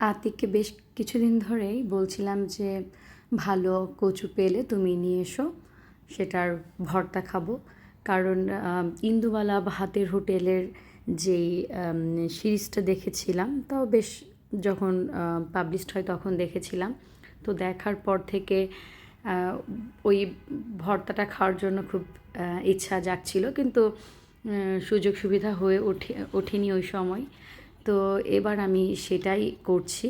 আতিককে বেশ কিছুদিন ধরেই বলছিলাম যে, ভালো কচু পেলে তুমি নিয়ে এসো, সেটার ভর্তা খাব। কারণ ইন্দুবালা ভাতের হোটেলের যেই সিরিজটা দেখেছিলাম তাও বেশ যখন পাবলিশড হয় তখন দেখেছিলাম। তো দেখার পর থেকে ওই ভর্তাটা খাওয়ার জন্য খুব ইচ্ছা জাগছিল। কিন্তু সুযোগ সুবিধা হয়ে ওঠে, ওঠেনি ওই সময়। তো এবার আমি সেটাই করছি।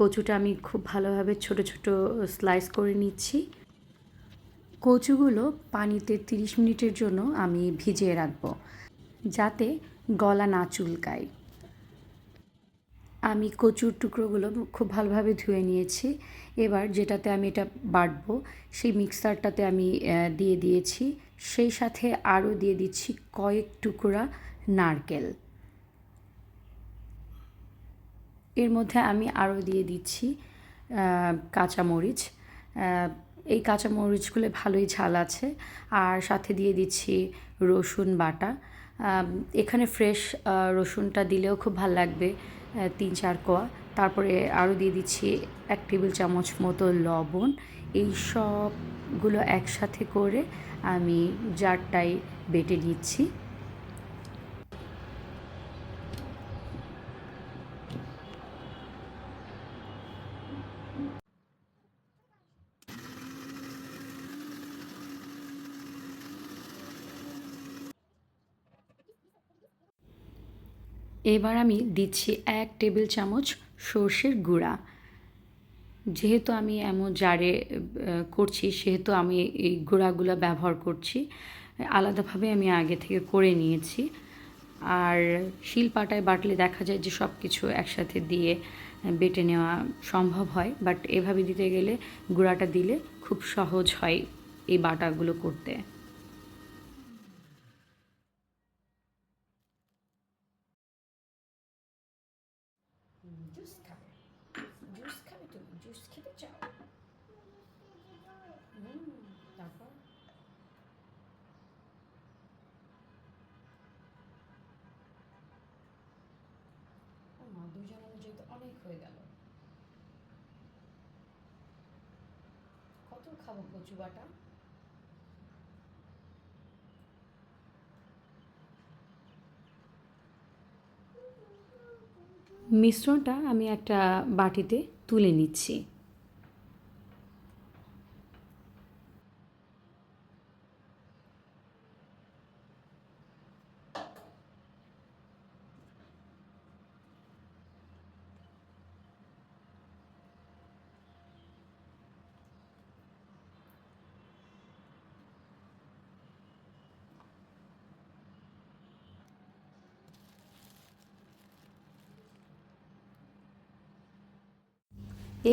কচুটা আমি খুব ভালোভাবে ছোট ছোট স্লাইস করে নিচ্ছি। কচুগুলো পানিতে 30 মিনিটের জন্য আমি ভিজিয়ে রাখব, যাতে গলা না চুলকায়। আমি কচুর টুকরোগুলো খুব ভালোভাবে ধুয়ে নিয়েছি। এবার যেটাতে আমি এটা বাটবো, সেই মিক্সারটাতে আমি দিয়ে দিয়েছি। সেই সাথে আরও দিয়ে দিচ্ছি কয়েক টুকরা নারকেল। এর মধ্যে আমি আরও দিয়ে দিচ্ছি কাঁচামরিচ। এই কাঁচামরিচগুলো ভালোই ঝাল আছে। আর সাথে দিয়ে দিচ্ছি রসুন বাটা। এখানে ফ্রেশ রসুনটা দিলেও খুব ভালো লাগবে তিন চার কোয়া। তারপরে আরও দিয়ে দিচ্ছি এক টেবিল চামচ মতো লবণ। এই সবগুলো একসাথে করে আমি জারটাই বেটে নিচ্ছি। এবার আমি দিচ্ছি এক টেবিল চামচ সর্ষের গুঁড়া। যেহেতু আমি এমন জারে করছি, সেহেতু আমি এই গুঁড়াগুলো ব্যবহার করছি। আলাদাভাবে আমি আগে থেকে করে নিয়েছি। আর শিলপাটায় বাটলে দেখা যায় যে সব কিছু একসাথে দিয়ে বেটে নেওয়া সম্ভব হয়। বাট এভাবে দিতে গেলে গুঁড়াটা দিলে খুব সহজ হয় এই বাটাগুলো করতে। জুস খাবে জুস খাবে তুমি জুস খেতে চাও হুম, তারপর মা দুজন অনুযায়ী অনেক হয়ে গেল কত খাব কচু বাটা? মিশ্রণটা আমি একটা বাটিতে তুলে নিচ্ছি।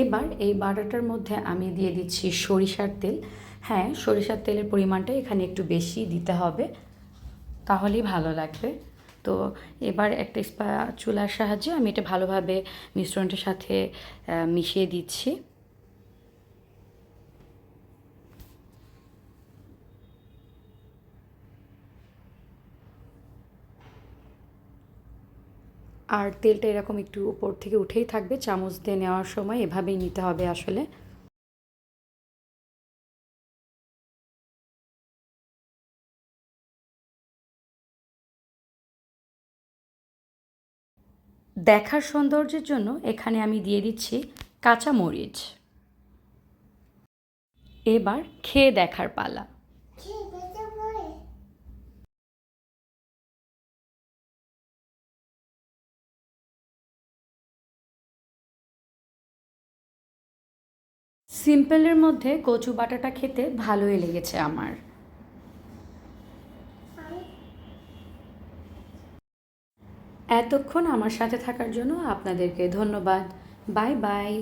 এবার এই বাটাটার মধ্যে আমি দিয়ে দিচ্ছি সরিষার তেল। হ্যাঁ সরিষার তেলের পরিমাণটা এখানে একটু বেশি দিতে হবে, তাহলেই ভালো লাগবে। তো এবার একটা স্পা, চুলার সাহায্যে আমি এটা ভালোভাবে মিশ্রণটার সাথে মিশিয়ে দিচ্ছি। আর তেলটা এরকম একটু উপর থেকে উঠেই থাকবে, চামচ দিয়ে নেওয়ার সময় এভাবেই নিতে হবে আসলে। দেখার সৌন্দর্যের জন্য এখানে আমি দিয়ে দিচ্ছি কাঁচা মরিচ। এবার খেয়ে দেখার পালা। সিম্পলের মধ্যে কচু বাটাটা খেতে ভালোই লেগেছে আমার। এতক্ষণ আমার সাথে থাকার জন্য আপনাদেরকে ধন্যবাদ। Bye bye.